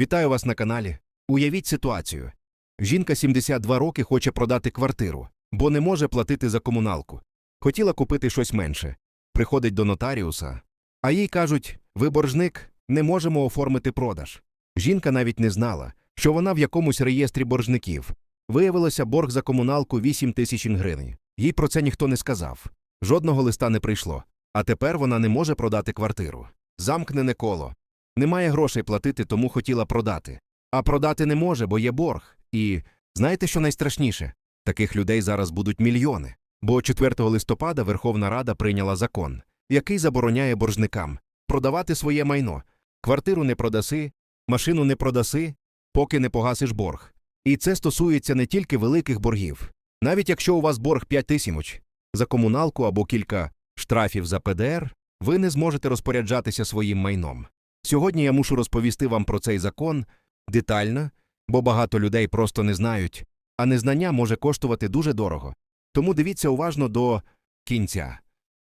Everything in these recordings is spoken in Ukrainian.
Вітаю вас на каналі. Уявіть ситуацію. Жінка 72 роки хоче продати квартиру, бо не може платити за комуналку. Хотіла купити щось менше. Приходить до нотаріуса, а їй кажуть: ви боржник, не можемо оформити продаж. Жінка навіть не знала, що вона в якомусь реєстрі боржників. Виявилося борг за комуналку 8 тисяч гривень. Їй про це ніхто не сказав. Жодного листа не прийшло. А тепер вона не може продати квартиру. Замкнене коло. Немає грошей платити, тому хотіла продати. А продати не може, бо є борг. І знаєте, що найстрашніше? Таких людей зараз будуть мільйони. Бо 4 листопада Верховна Рада прийняла закон, який забороняє боржникам продавати своє майно. Квартиру не продаси, машину не продаси, поки не погасиш борг. І це стосується не тільки великих боргів. Навіть якщо у вас борг 5 тисяч за комуналку або кілька штрафів за ПДР, ви не зможете розпоряджатися своїм майном. Сьогодні я мушу розповісти вам про цей закон детально, бо багато людей просто не знають, а незнання може коштувати дуже дорого. Тому дивіться уважно до кінця.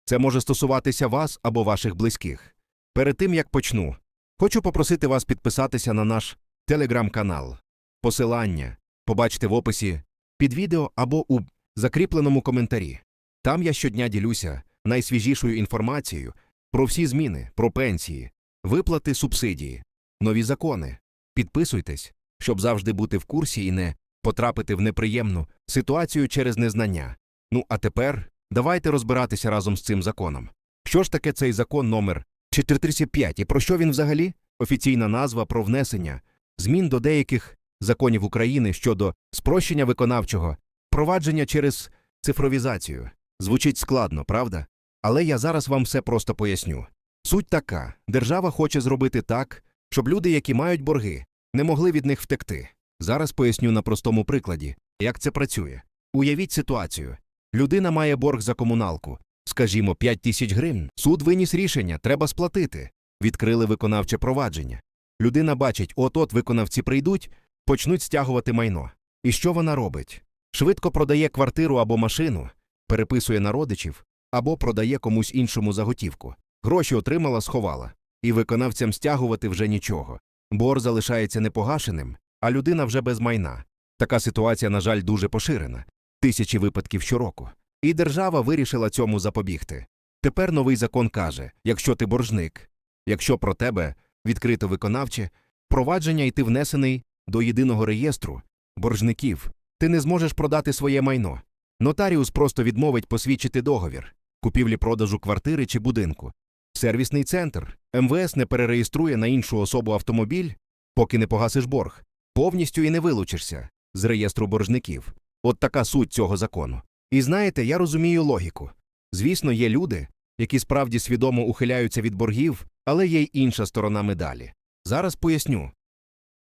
Це може стосуватися вас або ваших близьких. Перед тим як почну, хочу попросити вас підписатися на наш телеграм-канал. Посилання побачите в описі під відео або у закріпленому коментарі. Там я щодня ділюся найсвіжішою інформацією про всі зміни, про пенсії, виплати субсидії, нові закони. Підписуйтесь, щоб завжди бути в курсі і не потрапити в неприємну ситуацію через незнання. Ну а тепер давайте розбиратися разом з цим законом. Що ж таке цей закон номер 435 і про що він взагалі? Офіційна назва про внесення змін до деяких законів України щодо спрощення виконавчого провадження через цифровізацію. Звучить складно, правда? Але я зараз вам все просто поясню. Суть така: держава хоче зробити так, щоб люди, які мають борги, не могли від них втекти. Зараз поясню на простому прикладі, як це працює. Уявіть ситуацію: людина має борг за комуналку, скажімо, 5 тисяч гривень. Суд виніс рішення, треба сплатити. Відкрили виконавче провадження. Людина бачить, от-от виконавці прийдуть, почнуть стягувати майно. І що вона робить? Швидко продає квартиру або машину, переписує на родичів, або продає комусь іншому заготівку. Гроші отримала, сховала. І виконавцям стягувати вже нічого. Бор залишається непогашеним, а людина вже без майна. Така ситуація, на жаль, дуже поширена. Тисячі випадків щороку. І держава вирішила цьому запобігти. Тепер новий закон каже: якщо ти боржник, якщо про тебе відкрито виконавче, провадження і ти внесений до єдиного реєстру боржників, ти не зможеш продати своє майно. Нотаріус просто відмовить посвідчити договір купівлі-продажу квартири чи будинку. Сервісний центр МВС не перереєструє на іншу особу автомобіль, поки не погасиш борг, повністю і не вилучишся з реєстру боржників. От така суть цього закону. І знаєте, я розумію логіку. Звісно, є люди, які справді свідомо ухиляються від боргів, але є й інша сторона медалі. Зараз поясню.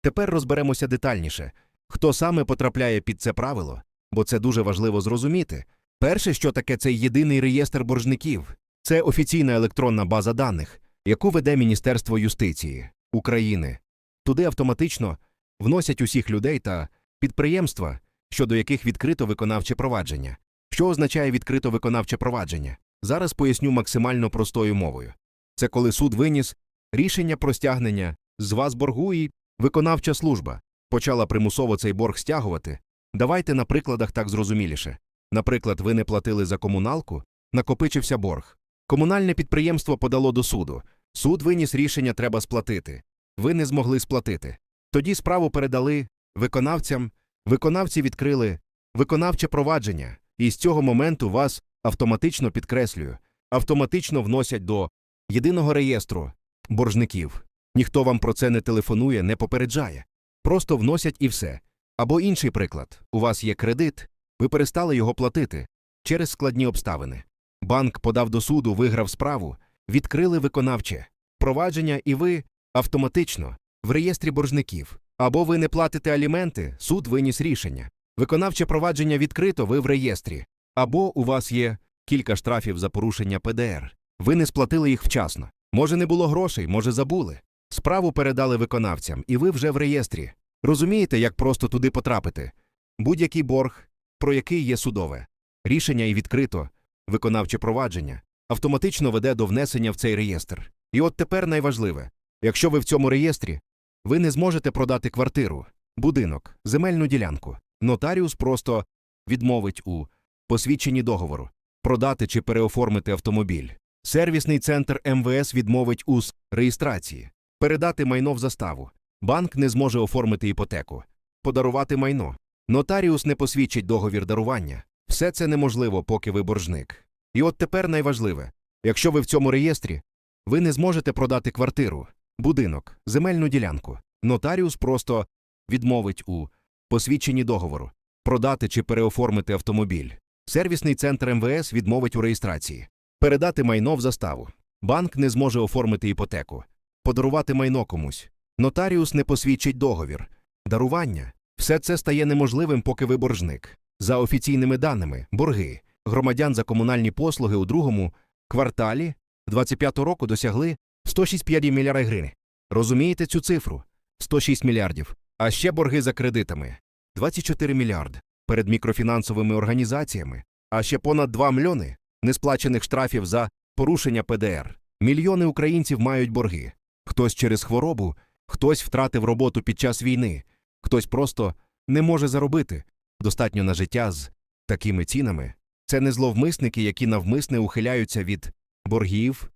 Тепер розберемося детальніше, хто саме потрапляє під це правило, бо це дуже важливо зрозуміти. Перше, що таке цей єдиний реєстр боржників, це офіційна електронна база даних, яку веде Міністерство юстиції України. Туди автоматично вносять усіх людей та підприємства, щодо яких відкрито виконавче провадження. Що означає відкрито виконавче провадження? Зараз поясню максимально простою мовою. Це коли суд виніс рішення про стягнення з вас боргу і виконавча служба почала примусово цей борг стягувати. Давайте на прикладах так зрозуміліше. Наприклад, ви не платили за комуналку, накопичився борг. Комунальне підприємство подало до суду. Суд виніс рішення треба сплатити. Ви не змогли сплатити. Тоді справу передали виконавцям, виконавці відкрили виконавче провадження, і з цього моменту вас автоматично підкреслюю, автоматично вносять до єдиного реєстру боржників. Ніхто вам про це не телефонує, не попереджає. Просто вносять і все. Або інший приклад: у вас є кредит, ви перестали його платити через складні обставини. Банк подав до суду, виграв справу, відкрили виконавче провадження, і ви автоматично в реєстрі боржників. Або ви не платите аліменти, суд виніс рішення. Виконавче провадження відкрито, ви в реєстрі. Або у вас є кілька штрафів за порушення ПДР. Ви не сплатили їх вчасно. Може, не було грошей, може, забули. Справу передали виконавцям, і ви вже в реєстрі. Розумієте, як просто туди потрапити? Будь-який борг, про який є судове. Рішення і відкрито, виконавче провадження, автоматично веде до внесення в цей реєстр. І от тепер найважливе якщо ви в цьому реєстрі, Ви не зможете продати квартиру, будинок, земельну ділянку. Нотаріус просто відмовить у посвідченні договору, продати чи переоформити автомобіль. Сервісний центр МВС відмовить у реєстрації, передати майно в заставу. Банк не зможе оформити іпотеку, подарувати майно. Нотаріус не посвідчить договір дарування. Все це неможливо, поки ви боржник. І от тепер найважливе якщо ви в цьому реєстрі, ви не зможете продати квартиру, будинок, земельну ділянку. Нотаріус просто відмовить у посвідченні договору, продати чи переоформити автомобіль. Сервісний центр МВС відмовить у реєстрації, передати майно в заставу. Банк не зможе оформити іпотеку, подарувати майно комусь. Нотаріус не посвідчить договір, дарування. Все це стає неможливим, поки ви боржник. За офіційними даними, борги громадян за комунальні послуги у другому кварталі 25 року досягли 106,5 мільярда гривень. Розумієте цю цифру? 106 мільярдів. А ще борги за кредитами 24 мільярди перед мікрофінансовими організаціями, а ще понад 2 мільйони несплачених штрафів за порушення ПДР. Мільйони українців мають борги. Хтось через хворобу, хтось втратив роботу під час війни, хтось просто не може заробити достатньо на життя з такими цінами. Це не зловмисники, які навмисне ухиляються від боргів.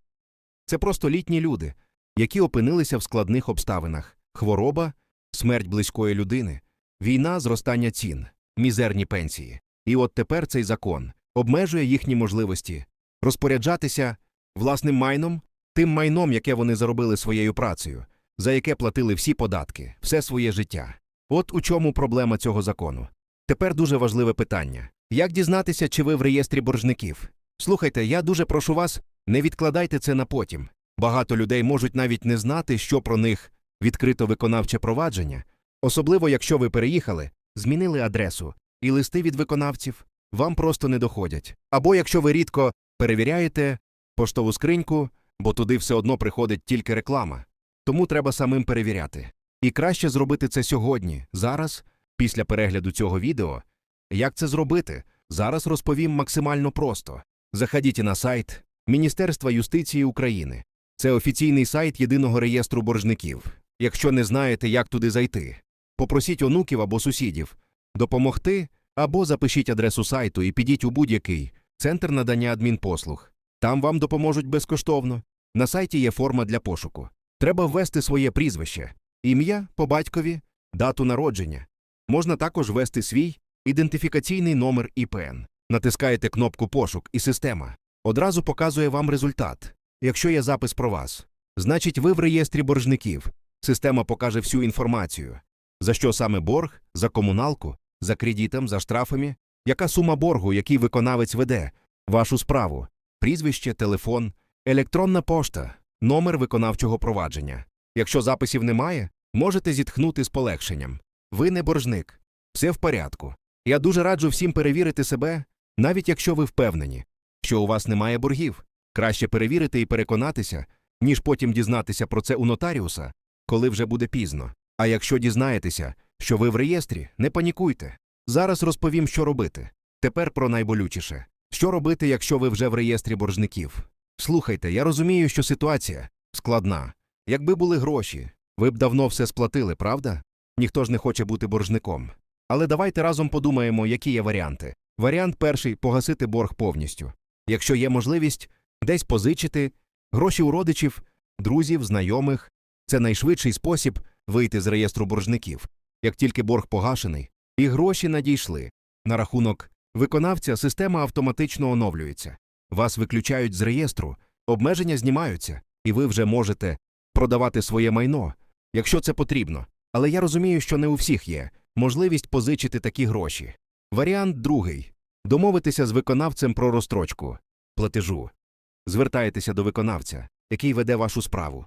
Це просто літні люди, які опинилися в складних обставинах хвороба, смерть близької людини, війна, зростання цін, мізерні пенсії. І от тепер цей закон обмежує їхні можливості розпоряджатися власним майном, тим майном, яке вони заробили своєю працею, за яке платили всі податки, все своє життя. От у чому проблема цього закону. Тепер дуже важливе питання: як дізнатися, чи ви в реєстрі боржників? Слухайте, я дуже прошу вас, не відкладайте це на потім. Багато людей можуть навіть не знати, що про них відкрито виконавче провадження, особливо якщо ви переїхали, змінили адресу, і листи від виконавців вам просто не доходять. Або якщо ви рідко перевіряєте поштову скриньку, бо туди все одно приходить тільки реклама. Тому треба самим перевіряти. І краще зробити це сьогодні, зараз, після перегляду цього відео. Як це зробити? Зараз розповім максимально просто. Заходіть на сайт Міністерства юстиції України. Це офіційний сайт єдиного реєстру боржників. Якщо не знаєте, як туди зайти, попросіть онуків або сусідів допомогти або запишіть адресу сайту і підіть у будь-який центр надання адмінпослуг. Там вам допоможуть безкоштовно. На сайті є форма для пошуку. Треба ввести своє прізвище, ім'я по батькові, дату народження. Можна також ввести свій ідентифікаційний номер ІПН. Натискаєте кнопку Пошук, і система одразу показує вам результат. Якщо є запис про вас, значить ви в реєстрі боржників. Система покаже всю інформацію. За що саме борг, за комуналку, за кредитом, за штрафами, яка сума боргу, який виконавець веде, вашу справу, прізвище, телефон, електронна пошта, номер виконавчого провадження. Якщо записів немає, можете зітхнути з полегшенням. Ви не боржник. Все в порядку. Я дуже раджу всім перевірити себе, навіть якщо ви впевнені, що у вас немає боргів. Краще перевірити і переконатися, ніж потім дізнатися про це у нотаріуса, коли вже буде пізно. А якщо дізнаєтеся, що ви в реєстрі, не панікуйте. Зараз розповім, що робити. Тепер про найболючіше. Що робити, якщо ви вже в реєстрі боржників? Слухайте, я розумію, що ситуація складна. Якби були гроші, ви б давно все сплатили, правда? Ніхто ж не хоче бути боржником. Але давайте разом подумаємо, які є варіанти. Варіант перший погасити борг повністю. Якщо є можливість десь позичити, гроші у родичів, друзів, знайомих це найшвидший спосіб вийти з реєстру боржників. Як тільки борг погашений, і гроші надійшли. На рахунок виконавця система автоматично оновлюється. Вас виключають з реєстру, обмеження знімаються, і ви вже можете продавати своє майно, якщо це потрібно. Але я розумію, що не у всіх є можливість позичити такі гроші. Варіант другий домовитися з виконавцем про розстрочку платежу. Звертаєтеся до виконавця, який веде вашу справу.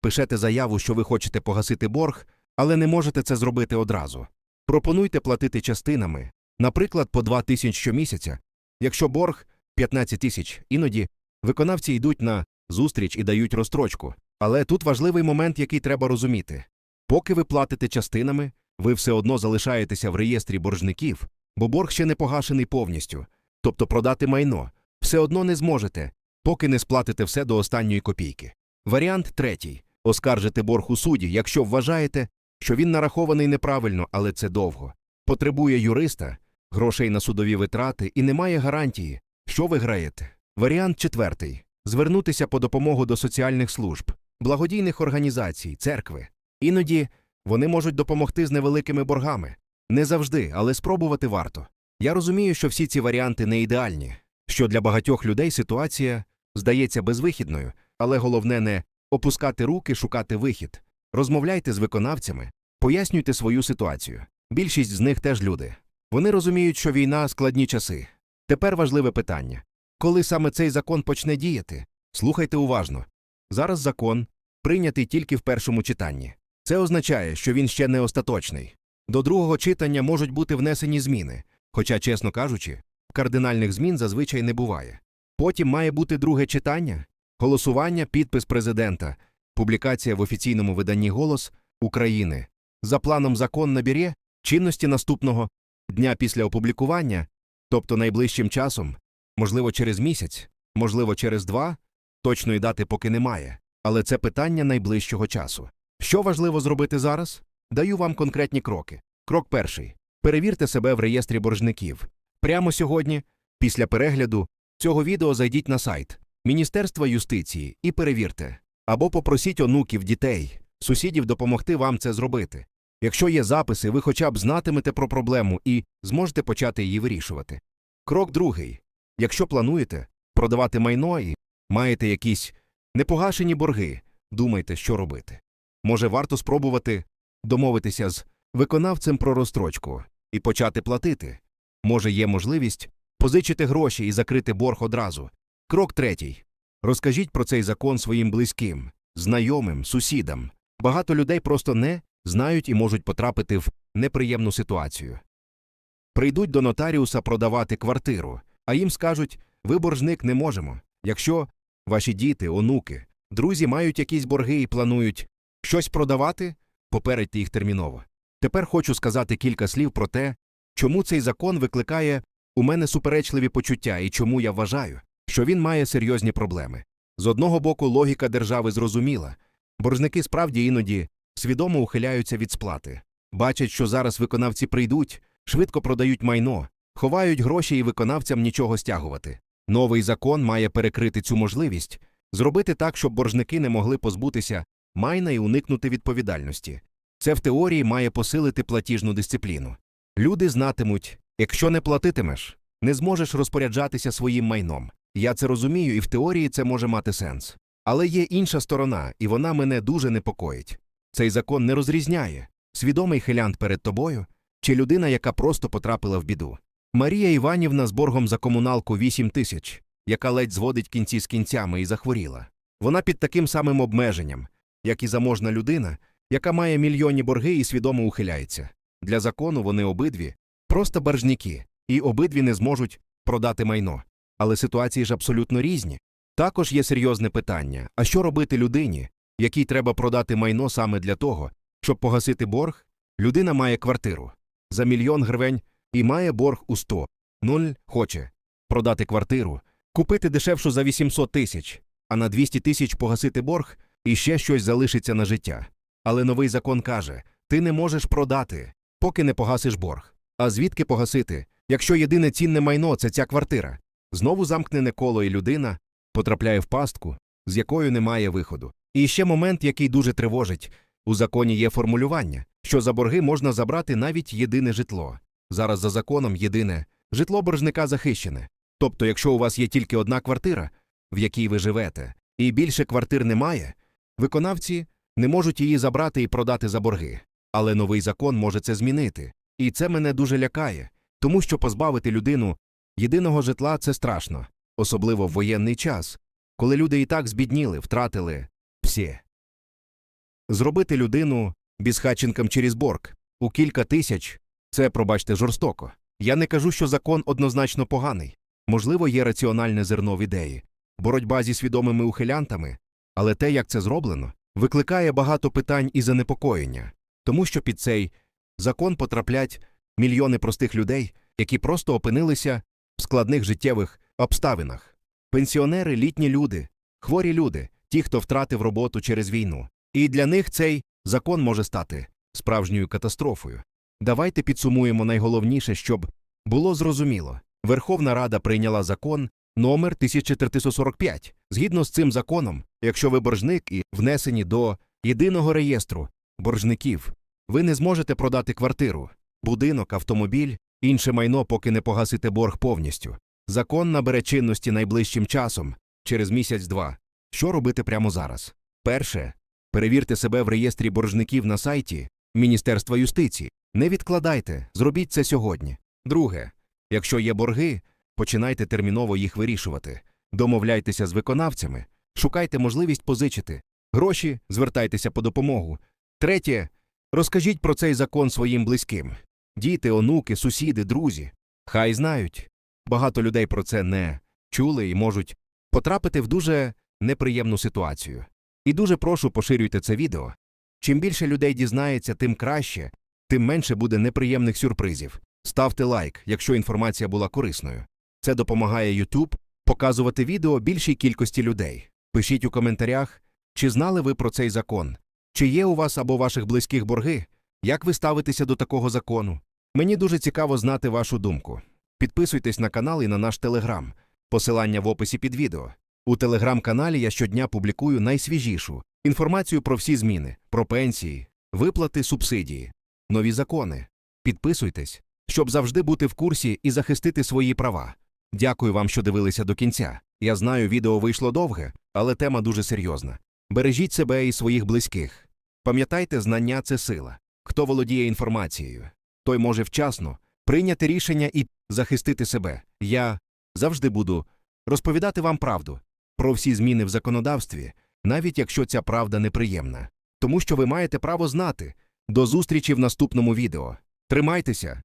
Пишете заяву, що ви хочете погасити борг, але не можете це зробити одразу. Пропонуйте платити частинами, наприклад, по 2 тисяч щомісяця. Якщо борг 15 тисяч, іноді виконавці йдуть на зустріч і дають розстрочку. Але тут важливий момент, який треба розуміти. Поки ви платите частинами, ви все одно залишаєтеся в реєстрі боржників, бо борг ще не погашений повністю, тобто продати майно, все одно не зможете, поки не сплатите все до останньої копійки. Варіант третій оскаржити борг у суді, якщо вважаєте, що він нарахований неправильно, але це довго. Потребує юриста, грошей на судові витрати і немає гарантії, що ви граєте. Варіант четвертий звернутися по допомогу до соціальних служб, благодійних організацій, церкви. Іноді вони можуть допомогти з невеликими боргами. Не завжди, але спробувати варто. Я розумію, що всі ці варіанти не ідеальні, що для багатьох людей ситуація здається безвихідною, але головне не опускати руки, шукати вихід. Розмовляйте з виконавцями, пояснюйте свою ситуацію. Більшість з них теж люди. Вони розуміють, що війна складні часи. Тепер важливе питання коли саме цей закон почне діяти? Слухайте уважно. Зараз закон прийнятий тільки в першому читанні. Це означає, що він ще не остаточний. До другого читання можуть бути внесені зміни, хоча, чесно кажучи, кардинальних змін зазвичай не буває. Потім має бути друге читання, голосування, підпис президента, публікація в офіційному виданні Голос України. За планом закон набере чинності наступного дня після опублікування, тобто найближчим часом, можливо, через місяць, можливо, через два, точної дати поки немає, але це питання найближчого часу. Що важливо зробити зараз? Даю вам конкретні кроки. Крок перший. Перевірте себе в реєстрі боржників. Прямо сьогодні, після перегляду цього відео зайдіть на сайт Міністерства юстиції і перевірте. Або попросіть онуків, дітей, сусідів допомогти вам це зробити. Якщо є записи, ви хоча б знатимете про проблему і зможете почати її вирішувати. Крок другий. Якщо плануєте продавати майно і маєте якісь непогашені борги, думайте, що робити. Може, варто спробувати домовитися з виконавцем про розстрочку і почати платити. Може, є можливість позичити гроші і закрити борг одразу. Крок третій. Розкажіть про цей закон своїм близьким, знайомим, сусідам. Багато людей просто не знають і можуть потрапити в неприємну ситуацію. Прийдуть до нотаріуса продавати квартиру, а їм скажуть ви боржник не можемо. Якщо ваші діти, онуки, друзі мають якісь борги і планують щось продавати, попередьте їх терміново. Тепер хочу сказати кілька слів про те, чому цей закон викликає у мене суперечливі почуття і чому я вважаю, що він має серйозні проблеми. З одного боку, логіка держави зрозуміла, боржники справді іноді свідомо ухиляються від сплати, бачать, що зараз виконавці прийдуть, швидко продають майно, ховають гроші і виконавцям нічого стягувати. Новий закон має перекрити цю можливість, зробити так, щоб боржники не могли позбутися майна і уникнути відповідальності. Це в теорії має посилити платіжну дисципліну. Люди знатимуть, якщо не платитимеш, не зможеш розпоряджатися своїм майном. Я це розумію, і в теорії це може мати сенс. Але є інша сторона, і вона мене дуже непокоїть. Цей закон не розрізняє свідомий хилянт перед тобою чи людина, яка просто потрапила в біду. Марія Іванівна з боргом за комуналку 8 тисяч, яка ледь зводить кінці з кінцями і захворіла. Вона під таким самим обмеженням, як і заможна людина, яка має мільйонні борги і свідомо ухиляється. Для закону вони обидві просто боржники, і обидві не зможуть продати майно. Але ситуації ж абсолютно різні. Також є серйозне питання: а що робити людині, якій треба продати майно саме для того, щоб погасити борг? Людина має квартиру за мільйон гривень і має борг у 100. Нуль хоче продати квартиру, купити дешевшу за 800 тисяч, а на 200 тисяч погасити борг і ще щось залишиться на життя. Але новий закон каже: ти не можеш продати, поки не погасиш борг. А звідки погасити, якщо єдине цінне майно це ця квартира? Знову замкнене коло і людина потрапляє в пастку, з якою немає виходу. І ще момент, який дуже тривожить у законі є формулювання, що за борги можна забрати навіть єдине житло. Зараз за законом єдине житло боржника захищене. Тобто, якщо у вас є тільки одна квартира, в якій ви живете, і більше квартир немає, виконавці не можуть її забрати і продати за борги. Але новий закон може це змінити. І це мене дуже лякає, тому що позбавити людину єдиного житла це страшно, особливо в воєнний час, коли люди і так збідніли, втратили всі. Зробити людину безхатченком через борг у кілька тисяч це, пробачте, жорстоко. Я не кажу, що закон однозначно поганий. Можливо, є раціональне зерно в ідеї, боротьба зі свідомими ухилянтами, але те, як це зроблено, викликає багато питань і занепокоєння, тому що під цей закон потраплять мільйони простих людей, які просто опинилися в складних життєвих обставинах. Пенсіонери, літні люди, хворі люди, ті, хто втратив роботу через війну. І для них цей закон може стати справжньою катастрофою. Давайте підсумуємо найголовніше, щоб було зрозуміло. Верховна Рада прийняла закон номер 1445. Згідно з цим законом, якщо ви боржник і внесені до єдиного реєстру боржників, ви не зможете продати квартиру, будинок, автомобіль, інше майно, поки не погасите борг повністю. Закон набере чинності найближчим часом, через місяць-два. Що робити прямо зараз? Перше. Перевірте себе в реєстрі боржників на сайті Міністерства юстиції. Не відкладайте, зробіть це сьогодні. Друге. Якщо є борги, починайте терміново їх вирішувати. Домовляйтеся з виконавцями, шукайте можливість позичити. Гроші, звертайтеся по допомогу. Третє. Розкажіть про цей закон своїм близьким. Діти, онуки, сусіди, друзі. Хай знають. Багато людей про це не чули і можуть потрапити в дуже неприємну ситуацію. І дуже прошу поширюйте це відео. Чим більше людей дізнається, тим краще, тим менше буде неприємних сюрпризів. Ставте лайк, якщо інформація була корисною. Це допомагає YouTube показувати відео більшій кількості людей. Пишіть у коментарях, чи знали ви про цей закон, чи є у вас або ваших близьких борги, як ви ставитеся до такого закону. Мені дуже цікаво знати вашу думку. Підписуйтесь на канал і на наш телеграм. Посилання в описі під відео. У телеграм-каналі я щодня публікую найсвіжішу інформацію про всі зміни, про пенсії, виплати, субсидії, нові закони. Підписуйтесь, щоб завжди бути в курсі і захистити свої права. Дякую вам, що дивилися до кінця. Я знаю, відео вийшло довге, але тема дуже серйозна. Бережіть себе і своїх близьких. Пам'ятайте, знання це сила. Хто володіє інформацією, той може вчасно прийняти рішення і захистити себе. Я завжди буду розповідати вам правду про всі зміни в законодавстві, навіть якщо ця правда неприємна. Тому що ви маєте право знати. До зустрічі в наступному відео. Тримайтеся!